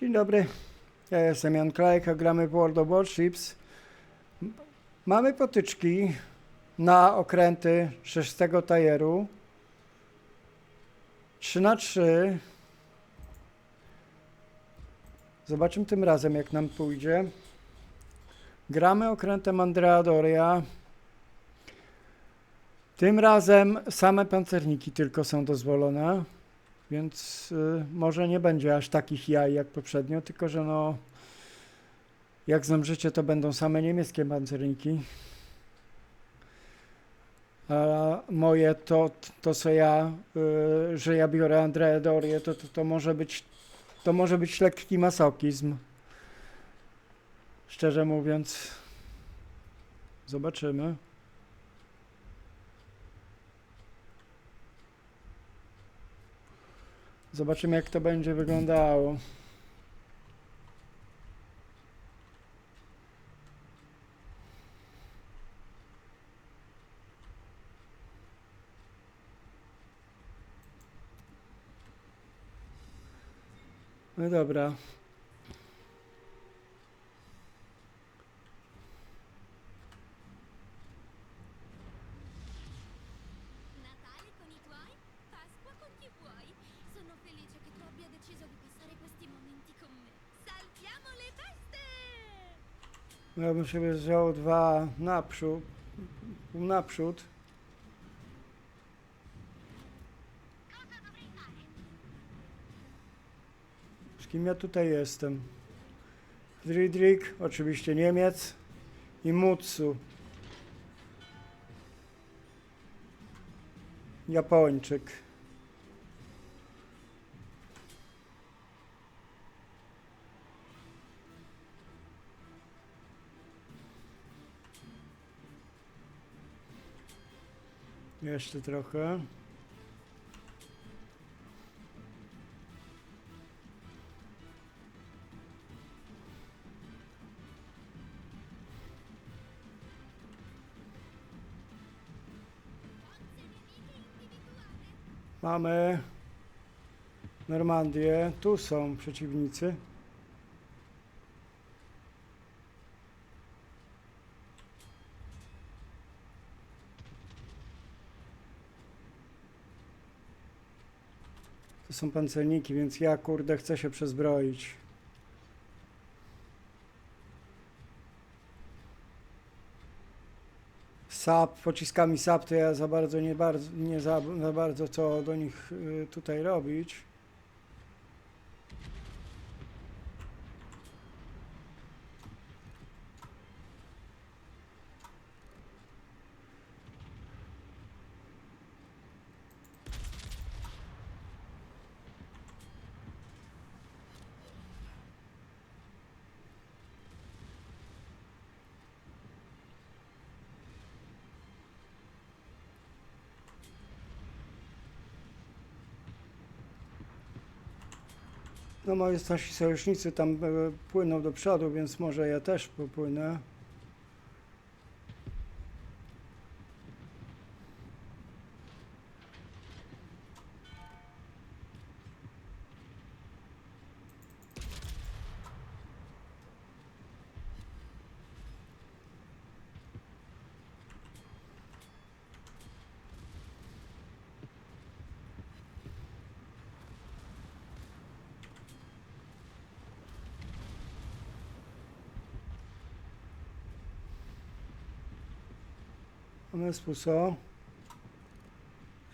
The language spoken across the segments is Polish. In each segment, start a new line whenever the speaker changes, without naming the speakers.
Dzień dobry, ja jestem Jan Klejka, gramy w World of Warships. Mamy potyczki na okręty szóstego tajeru. 3 na 3 Zobaczymy tym razem jak nam pójdzie. Gramy okrętem Andrea Doria. Tym razem same pancerniki tylko są dozwolone. Więc y, może nie będzie aż takich jaj jak poprzednio, tylko że no jak znam życie, to będą same niemieckie pancerniki. A moje to, to co ja, y, że ja biorę Andrea Dorię, to, to, to może być to może być lekki masochizm. Szczerze mówiąc. Zobaczymy. Zobaczymy, jak to będzie wyglądało. No dobra. Ja bym sobie wziął dwa naprzód. Naprzód. Z kim ja tutaj jestem? Friedrich, oczywiście Niemiec i Mutsu. Japończyk. Jeszcze trochę. Mamy Normandię. Tu są przeciwnicy. Są pancerniki, więc ja kurde chcę się przezbroić. SAP, pociskami SAP to ja za bardzo nie, bardzo, nie za, za bardzo co do nich y, tutaj robić. No moi nasi sojusznicy tam e, płyną do przodu, więc może ja też popłynę. Mamy spuso.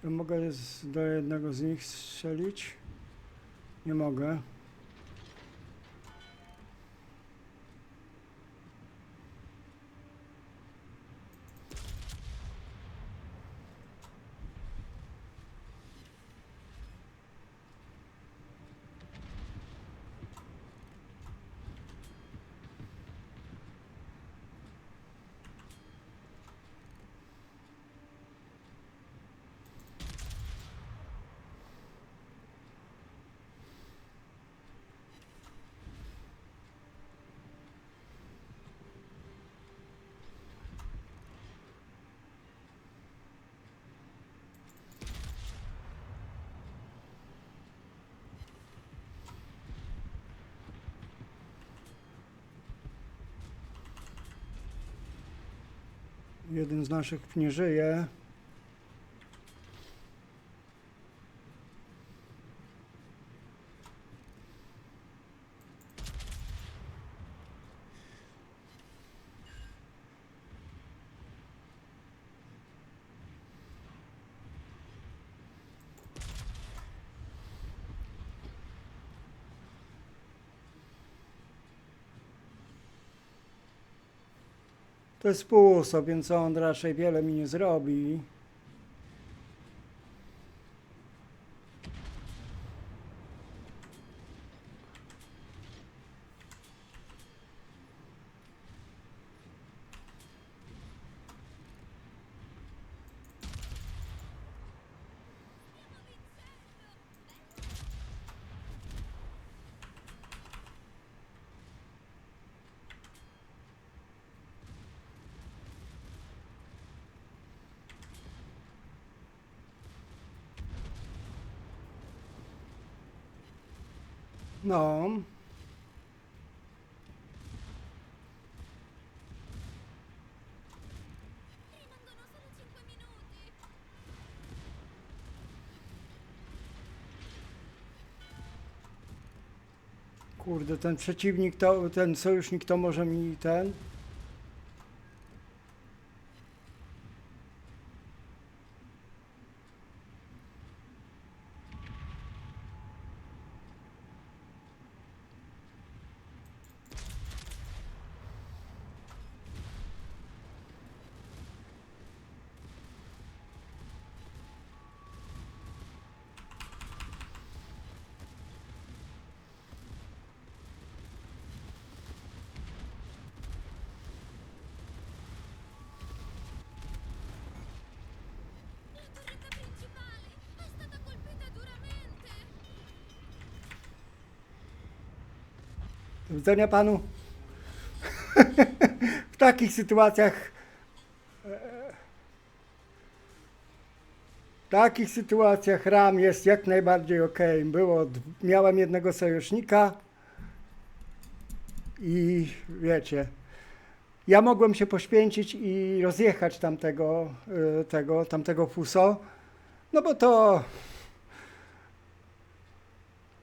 Czy mogę do jednego z nich strzelić? Nie mogę. Jeden z naszych nie żyje. To jest puso, więc on raczej wiele mi nie zrobi. No,
Rimangono solo 5 minuti.
kurde, ten przeciwnik to, ten sojusznik to może mi ten. Do widzenia panu. w takich sytuacjach. W takich sytuacjach RAM jest jak najbardziej ok. Było, miałem jednego sojusznika i wiecie, ja mogłem się poświęcić i rozjechać tamtego, e, tego, tamtego fuso, no bo to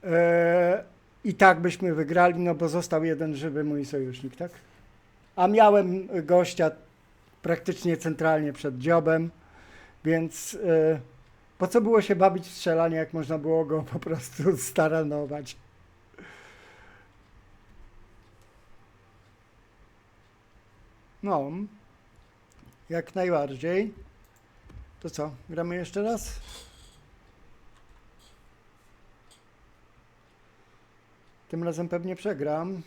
e, i tak byśmy wygrali, no bo został jeden żywy mój sojusznik, tak? A miałem gościa praktycznie centralnie przed dziobem, więc e, po co było się bawić w strzelanie, jak można było go po prostu staranować? No, jak najbardziej. To co, gramy jeszcze raz? Tym razem pewnie przegram.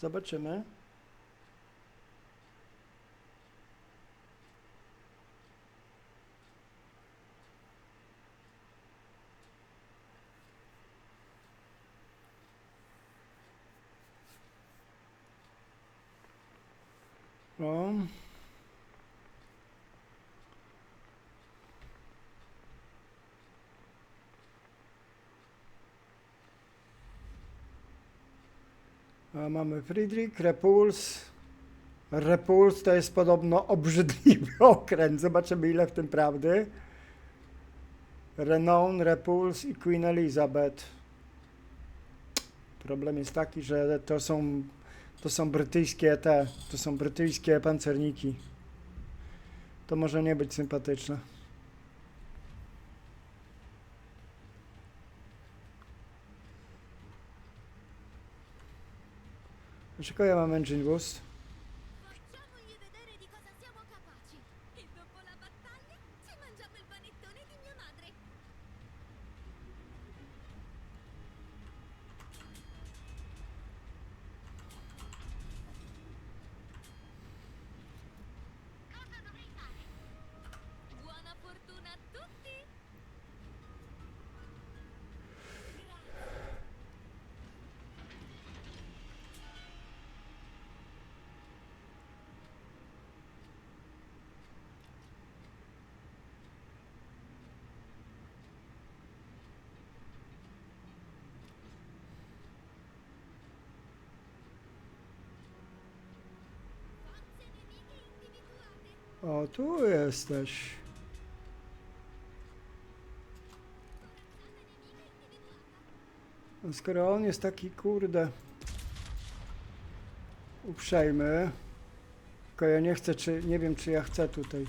Zobaczymy. No. A mamy Friedrich, Repuls. Repuls to jest podobno obrzydliwy okręt. Zobaczymy ile w tym prawdy. Renown, Repuls i Queen Elizabeth. Problem jest taki, że to są, to są brytyjskie te, to są brytyjskie pancerniki. To może nie być sympatyczne. Mam engine boost? O, tu jesteś. Skoro on jest taki kurde uprzejmy, tylko ja nie chcę, czy nie wiem, czy ja chcę tutaj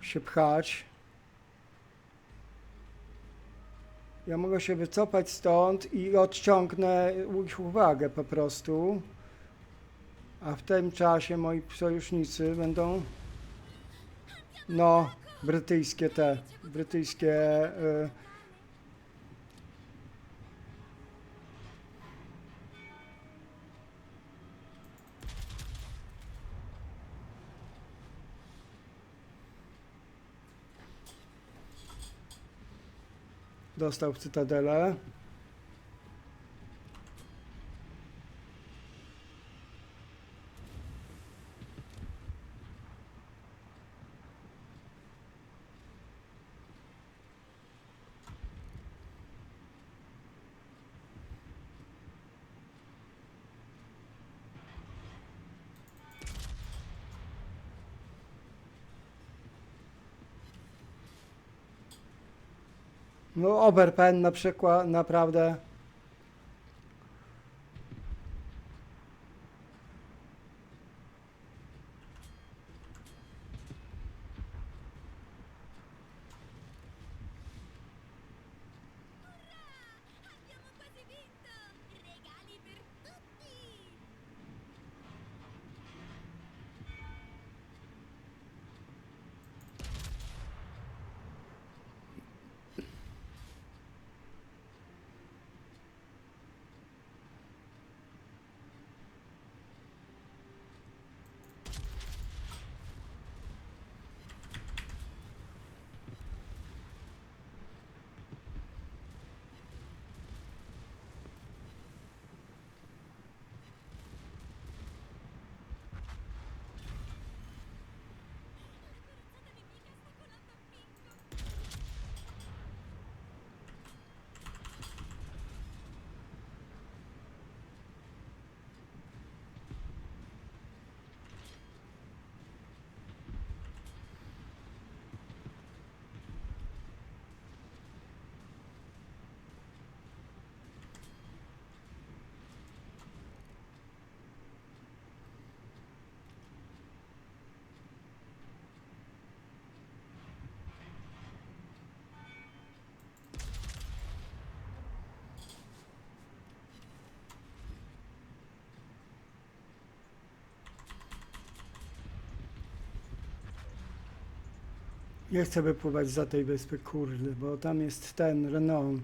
się pchać. Ja mogę się wycofać stąd i odciągnę ich uwagę po prostu. A w tym czasie moi sojusznicy będą no brytyjskie te brytyjskie y, dostał w cytadelę. No Oberpen na przykład naprawdę nie chcę wypływać za tej wyspy, kurde, bo tam jest ten Renault.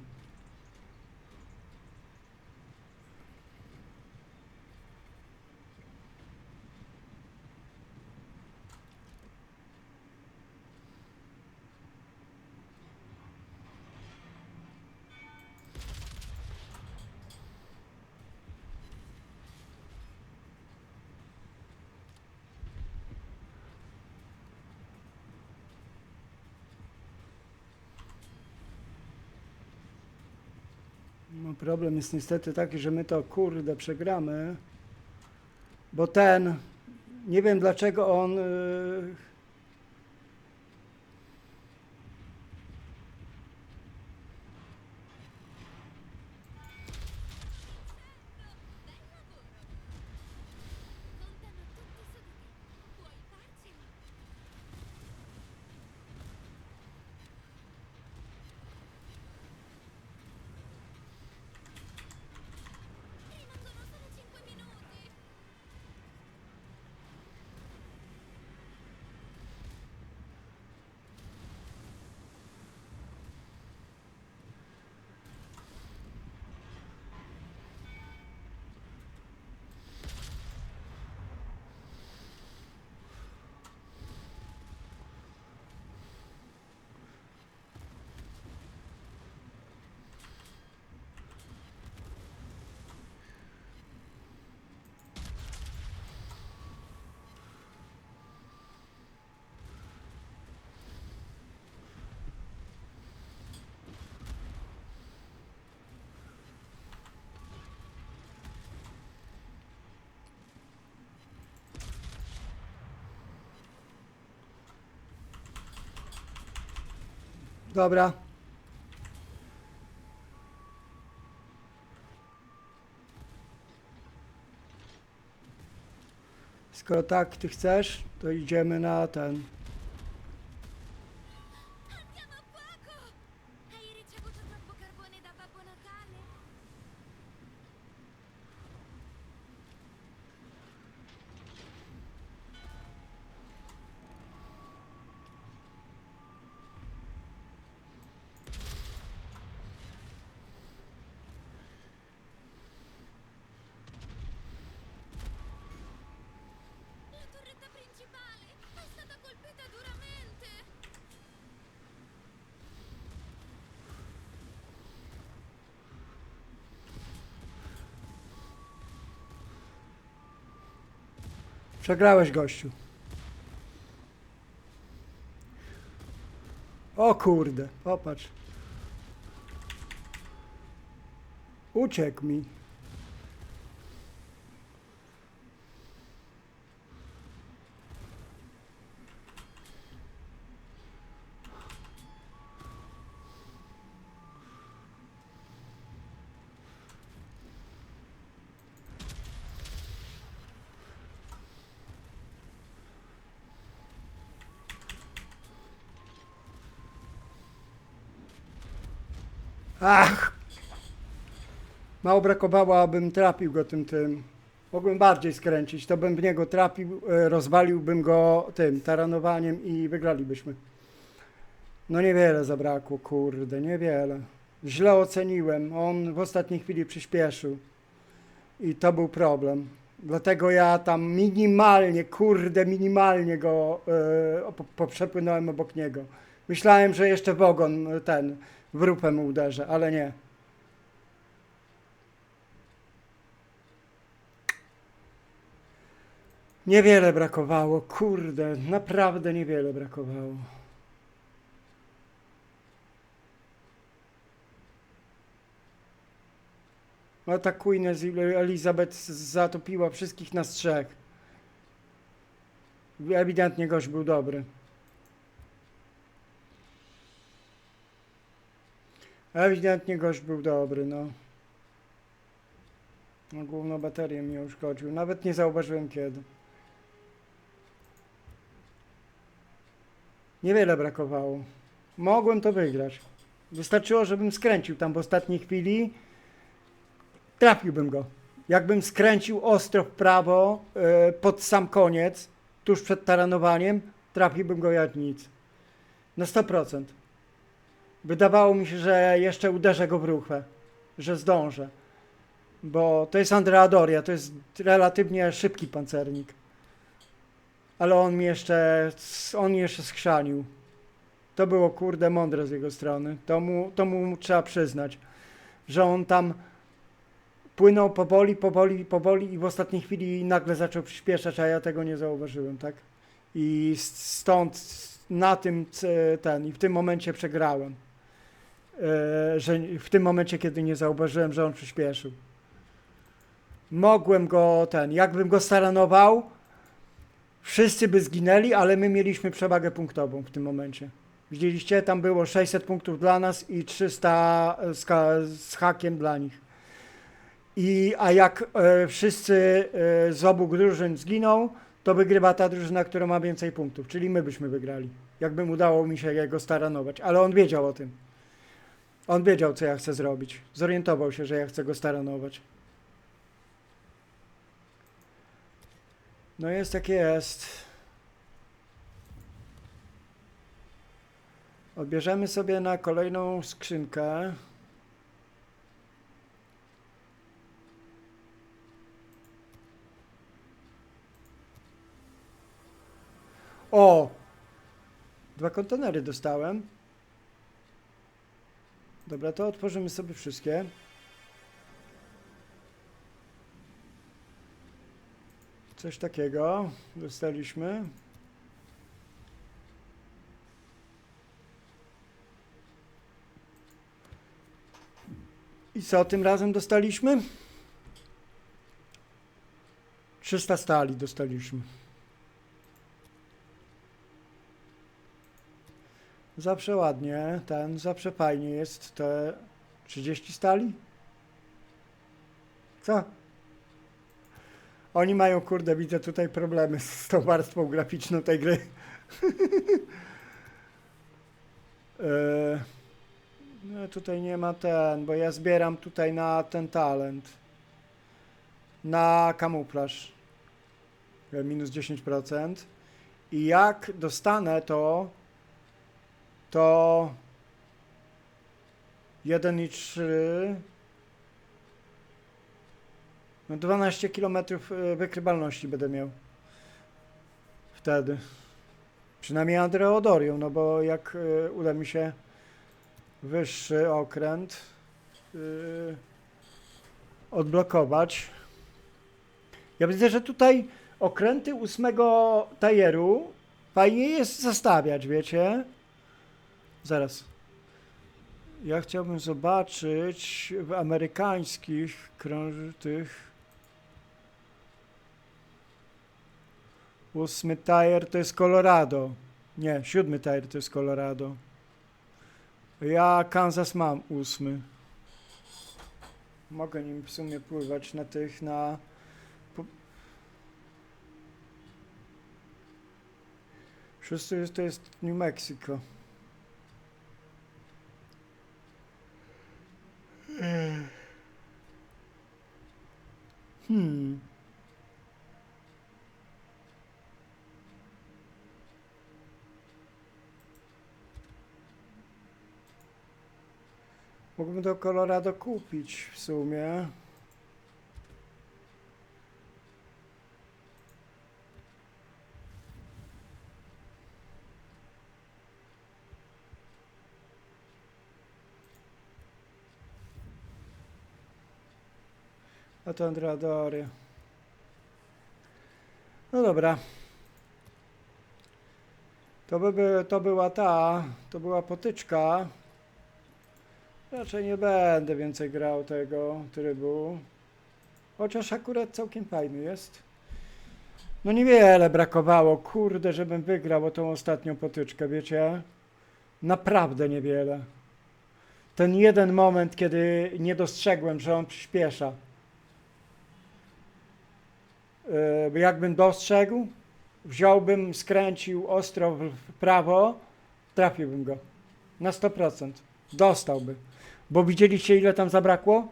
No problem jest niestety taki, że my to kurde przegramy, bo ten, nie wiem dlaczego on y, Dobra. Skoro tak ty chcesz, to idziemy na ten. Przegrałeś, gościu. O kurde, popatrz. Uciekł mi. Ach! Mało brakowało, abym trafił go tym tym. Mogłem bardziej skręcić, to bym w niego trafił, e, rozwaliłbym go tym taranowaniem i wygralibyśmy. No niewiele zabrakło, kurde, niewiele. Źle oceniłem, on w ostatniej chwili przyspieszył. I to był problem. Dlatego ja tam minimalnie, kurde, minimalnie go przepłynąłem obok niego. Myślałem, że jeszcze w ogon ten w rupę mu uderzę, ale nie. Niewiele brakowało, kurde, naprawdę niewiele brakowało. No ta Queen Elizabeth zatopiła wszystkich nas trzech. Ewidentnie gość był dobry. Ewidentnie gość był dobry, no. No główną baterię mi uszkodził. Nawet nie zauważyłem kiedy. Niewiele brakowało. Mogłem to wygrać. Wystarczyło, żebym skręcił tam w ostatniej chwili. Trafiłbym go. Jakbym skręcił ostro w prawo e, pod sam koniec, tuż przed taranowaniem, trafiłbym go jak nic. Na 100%. Wydawało mi się, że jeszcze uderzę go w ruchwę, że zdążę. Bo to jest Andrea Doria, to jest relatywnie szybki pancernik. Ale on mi jeszcze, on mi jeszcze skrzanił. To było kurde mądre z jego strony. To mu, to mu trzeba przyznać, że on tam płynął powoli, powoli, powoli i w ostatniej chwili nagle zaczął przyspieszać, a ja tego nie zauważyłem, tak? I stąd na tym ten i w tym momencie przegrałem. E, że w tym momencie, kiedy nie zauważyłem, że on przyspieszył. Mogłem go ten, jakbym go staranował, wszyscy by zginęli, ale my mieliśmy przewagę punktową w tym momencie. Widzieliście, tam było 600 punktów dla nas i 300 z, ka- z hakiem dla nich. I, a jak e, wszyscy e, z obu drużyn zginą, to wygrywa ta drużyna, która ma więcej punktów, czyli my byśmy wygrali. Jakbym udało mi się jego staranować, ale on wiedział o tym. On wiedział, co ja chcę zrobić. Zorientował się, że ja chcę go staranować. No jest jak jest. Odbierzemy sobie na kolejną skrzynkę. O! Dwa kontenery dostałem. Dobra, to otworzymy sobie wszystkie. Coś takiego dostaliśmy. I co tym razem dostaliśmy? 300 stali dostaliśmy. Zawsze ładnie, ten, zawsze fajnie jest te 30 stali? Co? Oni mają, kurde, widzę tutaj problemy z tą warstwą graficzną tej gry. Eee, no tutaj nie ma ten, bo ja zbieram tutaj na ten talent. Na kamuflaż. E, Minus 10%. I jak dostanę to, to 1,3 no 12 km wykrywalności będę miał wtedy. Przynajmniej Andreodorium, no bo jak y, uda mi się wyższy okręt y, odblokować. Ja widzę, że tutaj okręty ósmego tajeru fajnie jest zastawiać, wiecie? Zaraz. Ja chciałbym zobaczyć w amerykańskich krąży tych. Ósmy tajer to jest Colorado. Nie, siódmy tajer to jest Colorado. Ja Kansas mam ósmy. Mogę nim w sumie pływać na tych, na... Szósty to jest New Mexico. Hmm. Mógłbym do Colorado kupić w sumie. A to Andradory. No dobra. To, by, by, to była ta, to była potyczka. Raczej nie będę więcej grał tego trybu. Chociaż akurat całkiem fajny jest. No niewiele brakowało, kurde, żebym wygrał o tą ostatnią potyczkę, wiecie? Naprawdę niewiele. Ten jeden moment, kiedy nie dostrzegłem, że on przyspiesza. Yy, jakbym dostrzegł, wziąłbym, skręcił ostro w prawo, trafiłbym go. Na 100%. Dostałby. Bo widzieliście, ile tam zabrakło?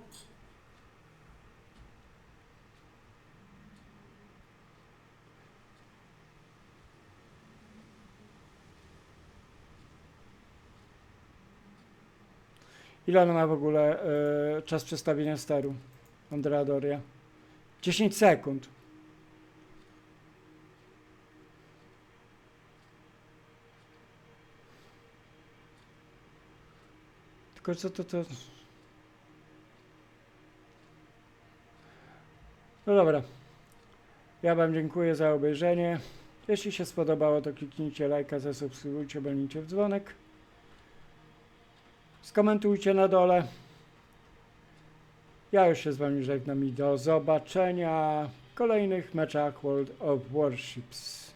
Ile ona ma w ogóle e, czas przestawienia steru? Andreadoria. 10 sekund. Tylko co to to... No dobra. Ja Wam dziękuję za obejrzenie. Jeśli się spodobało, to kliknijcie lajka, zasubskrybujcie, walnijcie w dzwonek. Skomentujcie na dole. Ja już się z Wami żegnam i do zobaczenia w kolejnych meczach World of Warships.